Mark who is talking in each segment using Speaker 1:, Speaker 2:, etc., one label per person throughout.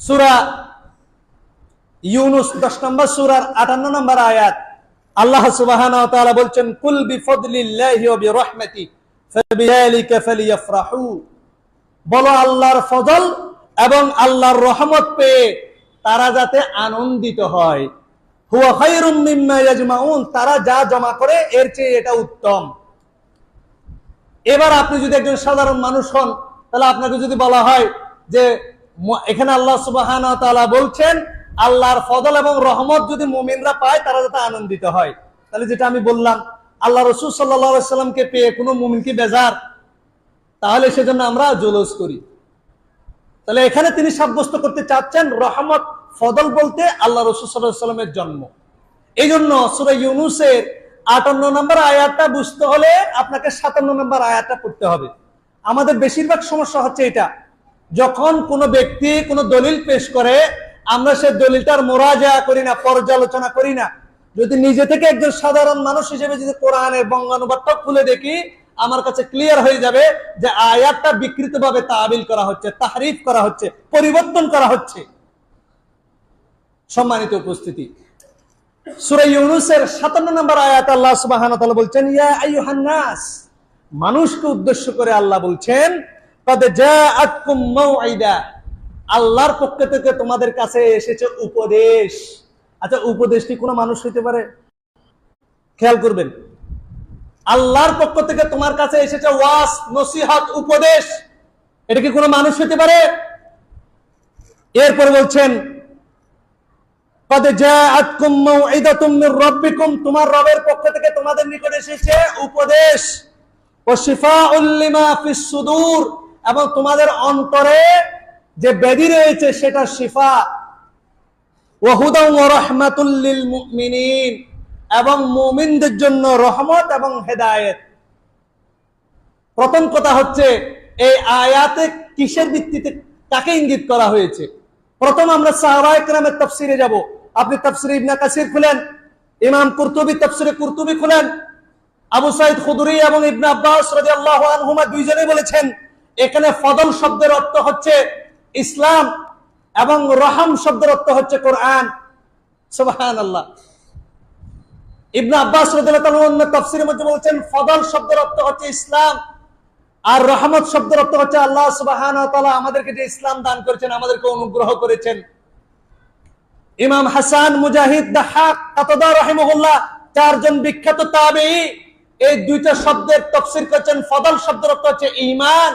Speaker 1: সুরা ইউনুস দশ নম্বর, সুরার আটান্ন নম্বর আয়াত। আল্লাহ ওয়া বলছেন, কুল বিফদলিল্লাহি ওয়া বিরহমাতি ফাবিযালিকা ফালিয়াফরাহু। বলো, আল্লাহর ফজল এবং আল্লাহর রহমত পেয়ে তারা যাতে আনন্দিত হয়। তারা যা জমা করে, এর চেয়ে এটা উত্তম। এবার আপনি যদি একজন সাধারণ মানুষ হন, তাহলে আপনাকে যদি বলা হয় যে এখানে আল্লাহ সুবাহান বলছেন, আল্লাহর ফদল এবং রহমত যদি মুমিনরা পায়, তারা যাতে আনন্দিত হয়। তাহলে যেটা আমি বললাম, আল্লাহ রসুল সাল্লাহামকে পেয়ে কোনো মুমিন কি বেজার? তাহলে সেজন্য আমরা জুলুস করি। তাহলে এখানে তিনি সাব্যস্ত করতে চাচ্ছেন, রহমত, ফদল বলতে আল্লাহ রসুল সাল্লাহ সাল্লামের জন্ম। এই জন্য সুরা ইউনুসের আটান্ন নম্বর আয়াতটা বুঝতে হলে আপনাকে সাতান্ন নম্বর আয়াতটা পড়তে হবে। আমাদের বেশিরভাগ সমস্যা হচ্ছে এটা যখন কোনো ব্যক্তি কোনো দলিল পেশ করে, আমরা সে দলিলটার মোরাজা করি না, পর্যালোচনা করি না। যদি নিজে থেকে একজন সাধারণ মানুষ হিসেবে যদি কোরআনের বঙ্গানুবাদটা খুলে দেখি, আমার কাছে ক্লিয়ার হয়ে যাবে যে আয়াতটা বিকৃতভাবে তাবিল করা হচ্ছে, তাহরিফ করা হচ্ছে, পরিবর্তন করা হচ্ছে। সম্মানিত উপস্থিতি, সূরা ইউনুসের 57 নম্বর আয়াত আল্লাহ বলছেন মানুষকে উদ্দেশ্য করে আল্লাহ বলছেন আল্লাহর পক্ষ থেকে তোমাদের কাছে এসেছে উপদেশ। আচ্ছা উপদেশটি কোনো মানুষ হইতে পারে? খেয়াল করবেন। আল্লাহর পক্ষ থেকে তোমার কাছে এসেছে ওয়াস নসিহাত, উপদেশ। এটা কি কোনো মানুষ হইতে পারে? এরপর বলছেন তোমার রবের পক্ষ থেকে তোমাদের নিকট এসেছে উপদেশ। ও শিফা উল্লিমা ফিস সুদূর। এবং তোমাদের অন্তরে যে ব্যাধি রয়েছে, সেটা শিফা। এবং মুমিনদের জন্য রহমত এবং হেদায়েত। প্রথম কথা হচ্ছে, এই আয়াতে কিসের ভিত্তিতে কাকে ইঙ্গিত করা হয়েছে? প্রথম আমরা সাহাবা একরামের তাফসিরে যাব। আপনি তফসির ইবনা কাসির খুলেন, ইমাম কুরতুবি তাফসিরে কুরতুবি খুলেন। আবু সাইদ খুদরি এবং ইবনে আব্বাস রাদিয়াল্লাহু আনহুমা দুইজনে বলেছেন এখানে ফদল শব্দের অর্থ হচ্ছে ইসলাম এবং রহম শব্দের অর্থ হচ্ছে কোরআন। সুবহানাল্লাহ। ইবনে আব্বাস অন্য তাফসিরের মধ্যে বলেছেন, ফদল শব্দের অর্থ হচ্ছে ইসলাম আর রহমত শব্দের অর্থ হচ্ছে আল্লাহ তাআলা আমাদেরকে যে ইসলাম দান করেছেন, আমাদেরকে অনুগ্রহ করেছেন। ইমাম হাসান মুজাহিদ রাহিমাহুল্লাহ, চারজন বিখ্যাত তাবেঈ, এই দুইটা শব্দের তফসির করেছেন। ফদল শব্দের অর্থ হচ্ছে ঈমান।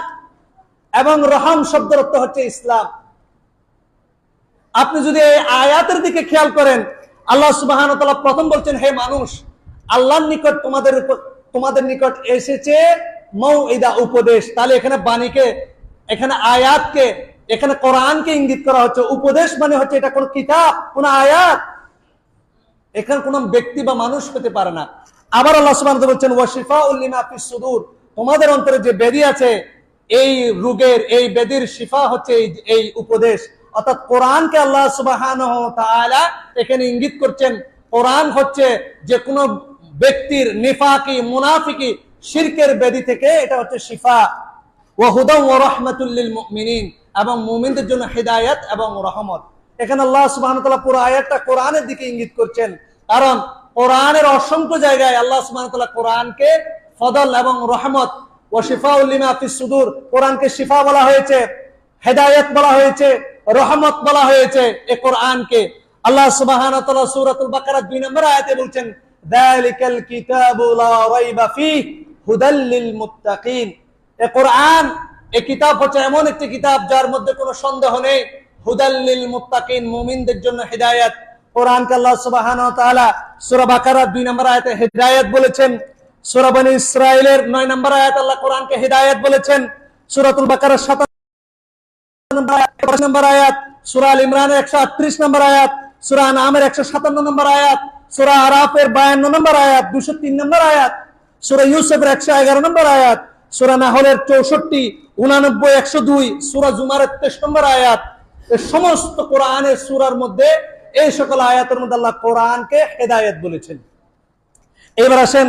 Speaker 1: এবং রহম শব্দের অর্থ হচ্ছে ইসলাম। আপনি যদি এই আয়াতের দিকে খেয়াল করেন, আল্লাহ ওয়া প্রথম বলছেন, হে মানুষ, আল্লাহর নিকট তোমাদের তোমাদের নিকট এসেছে মৌইদা উপদেশ। তাহলে এখানে বাণীকে, এখানে আয়াতকে, এখানে কোরআনকে ইঙ্গিত করা হচ্ছে। উপদেশ মানে হচ্ছে এটা কোন কিতাব, কোন আয়াত। এখানে কোন ব্যক্তি বা মানুষ হতে পারে না। আবার আল্লাহ তাআলা বলছেন ওয়াশিফা উল্লিমা সুদূর। তোমাদের অন্তরে যে ব্যাধি আছে এই রোগের, এই বেদির শিফা হচ্ছে এই উপদেশ। অর্থাৎ কোরআনকে আল্লাহ তাআলা এখানে ইঙ্গিত করছেন, কোরআন হচ্ছে যে কোনো ব্যক্তির নিফাকি, মুনাফিকি, শিরকের বেদি থেকে এটা হচ্ছে শিফা। ওয়া হুদা ওয়া রাহমাতুল লিল মুমিনিন, এবং মুমিনদের জন্য হিদায়াত এবং রহমত। এখানে আল্লাহ তাআলা পুরো আয়াতটা কোরআনের দিকে ইঙ্গিত করছেন, কারণ কোরআনের অসংখ্য জায়গায় আল্লাহ তাআলা কোরআনকে ফদল এবং রহমত ফিস কোরআনকে শিফা বলা হয়েছে, হেদায়েত বলা হয়েছে, রহমত বলা হয়েছে এই কোরআনকে। আল্লাহ তাআলা সূরাতুল 2 নম্বর বলছেন কিতাবু হচ্ছে এমন একটি কিতাব যার মধ্যে কোনো সন্দেহ নেই। হুদাল লিল মুমিনদের জন্য হেদায়েত। কোরআনকে আল্লাহ বাকারা 2 নম্বর হেদায়েত বলেছেন 9 নম্বর আয়াত আল্লাহ কোরআনকে বলেছেন। সূরাতুল বাকারা 7 নম্বর আয়াত সূরা আল ইমরানের 138 নম্বর আয়াত, সূরা আনামের 157 নম্বর আয়াত আরাফের 52 নম্বর আয়াত 203 নম্বর আয়াত ইউসুফের 111 নম্বর আয়াত নাহলের 64 89 102 সূরা জুমারের 23 নম্বর আয়াত। সমস্ত কোরআনের সূরার মধ্যে এই সকল আয়াতের মধ্যে আল্লাহ কোরআনকে হেদায়েত বলেছেন। এবার আসেন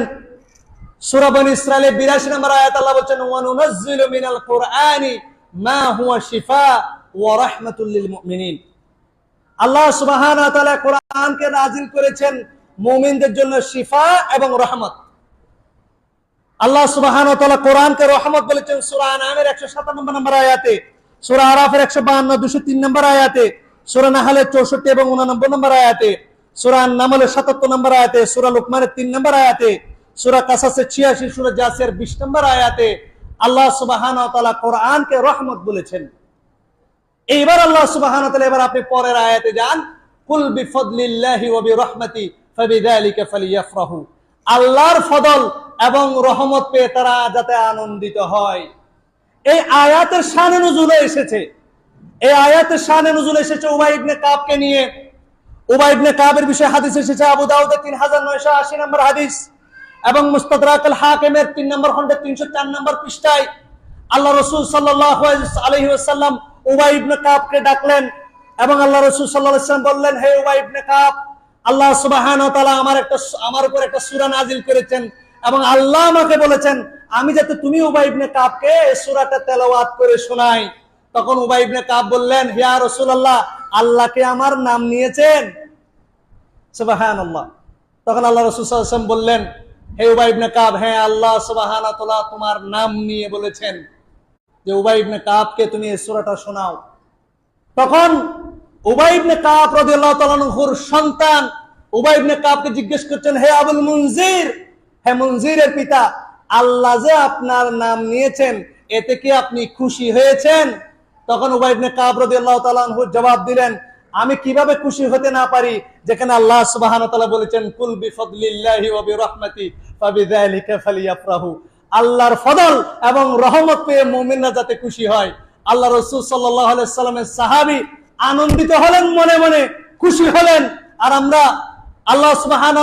Speaker 1: সূরা বনী ইসরাইলের 82 নম্বর আয়াত আল্লাহ মিনাল কুরআনি মা হুয়া শিফা ওয়া রাহমাতুল লিল মুমিনিন। আল্লাহ সুবহানাহু ওয়া তাআলা করেছেন মুমিনদের জন্য শিফা এবং রহমত। আল্লাহ তাআলা কোরআনকে রহমত বলেছেন সূরা আনামের 157 নম্বর আয়াতে, সূরা আরাফের 152 203 নম্বর আয়াতে, সূরা নাহলের 64 এবং 89 নম্বর আয়াতে, সূরা নামলের 77 নম্বর আয়াতে, সূরা লুকমানের 3 নম্বর আয়াতে সূরা কাসাসের 86 সূরা জাসিয়ার 20 নম্বর আয়াতে আল্লাহ সুবহানাহু ওয়া তাআলা কোরআনকে রহমত বলেছেন। এইবার আল্লাহ সুবহানাহু ওয়া তাআলা এবার আপনি পরের আয়াতে যান, কুল বিফদলিল্লাহি আল্লাহর ফদল এবং রহমত পেয়ে তারা যাতে আনন্দিত হয়। এই আয়াতের শানে নজুলে এসেছে। এই আয়াতের শানে নজুলে এসেছে উবাই কাবকে নিয়ে। উবাই ইবনে কাবের বিষয়ে হাদিস এসেছে, আবু দাউদের তিন হাজার নয়শো আশি নম্বর হাদিস। এবং মুস্তাদরাক আল হাকিমের তিন নম্বর খন্ডের তিনশো চার নম্বর পৃষ্ঠায় আল্লাহ রসুল ডাকলেন এবং আল্লাহ রসুল বললেন, হে উবাই আল্লাহ সুবাহান আমার একটা আমার উপর একটা সূরা নাজিল করেছেন এবং আল্লাহ আমাকে বলেছেন, আমি যাতে তুমি উবাই ইবনে কাবকে এই সূরাটা তেলাওয়াত করে শোনাই। তখন উবাই ইবনে কাব বললেন হিয়া রসুল আল্লাহ আল্লাহকে আমার নাম নিয়েছেন? সুবহানাল্লাহ। তখন আল্লাহ রাসূল ওয়াসাল্লাম বললেন হে উবাই ইবনে কাব হ্যাঁ আল্লাহ সুবহানাহু ওয়া তাআলা তোমার নাম নিয়ে বলেছেন যে উবাই কাবকে তুমি এই শোনাও। তখন উবাই ইবনে কাব রাদিয়াল্লাহু তাআলা সন্তান উবাই কাবকে জিজ্ঞেস করছেন, হে আবুল মুনজির, হে মুনজিরের পিতা, আল্লাহ যে আপনার নাম নিয়েছেন, এতে কি আপনি খুশি হয়েছেন? তখন উবাই ইবনে কাব রাদিয়াল্লাহু তাআলা আনহু জবাব দিলেন আমি কীভাবে খুশি হতে না পারি? যেখানে আল্লাহ ওয়া বলেছেন, কুল বিফদলিল্লাহি ওয়া আল্লাহর ফদল এবং রহমত পেয়ে মুমিনরা যাতে খুশি হয়। আল্লাহ রসুল সাল্লামের সাহাবি আনন্দিত হলেন, মনে মনে খুশি হলেন। আর আমরা আল্লাহ সুবাহান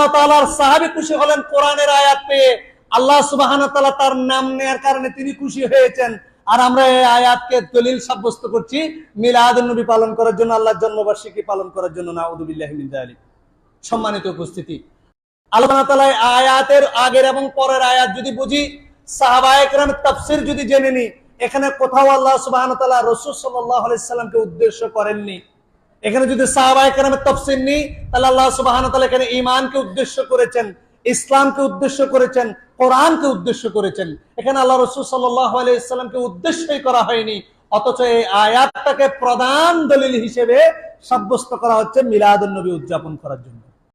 Speaker 1: সাহাবি খুশি হলেন কোরআনের আয়াত পেয়ে। আল্লাহ সুবাহান তার নাম নেয়ার কারণে তিনি খুশি হয়েছেন। আর আমরা এই আয়াতকে দলিল সাব্যস্ত করছি, মিলাদ নবী পালন করার জন্য, আল্লাহর জন্মবার্ষিকী পালন করার জন্য নাউদুবিল্লাহ মিন যালিক। সম্মানিত উপস্থিতি। আল্লাহ তালা আয়াতের আগের এবং পরের আয়াত যদি বুঝি সাহাবায়ে কেরামের তাফসীর যদি জেনে নি, এখানে কোথাও আল্লাহ সুবহানাহু ওয়া তাআলা রাসূল সাল্লাল্লাহু উদ্দেশ্য করেননি। এখানে যদি সাহাবায়ে কেরামের তাফসীর নি, তাহলে আল্লাহ তাআলা এখানে ঈমানকে উদ্দেশ্য করেছেন। ইসলামকে উদ্দেশ্য করেছেন, কোরআনকে উদ্দেশ্য করেছেন। এখানে আল্লাহ রসুল সাল্লাহ আলাইহি সাল্লামকে উদ্দেশ্যই করা হয়নি, অথচ এই আয়াতটাকে প্রধান দলিল হিসেবে সাব্যস্ত করা হচ্ছে মিলাদ নবী উদযাপন করার জন্য।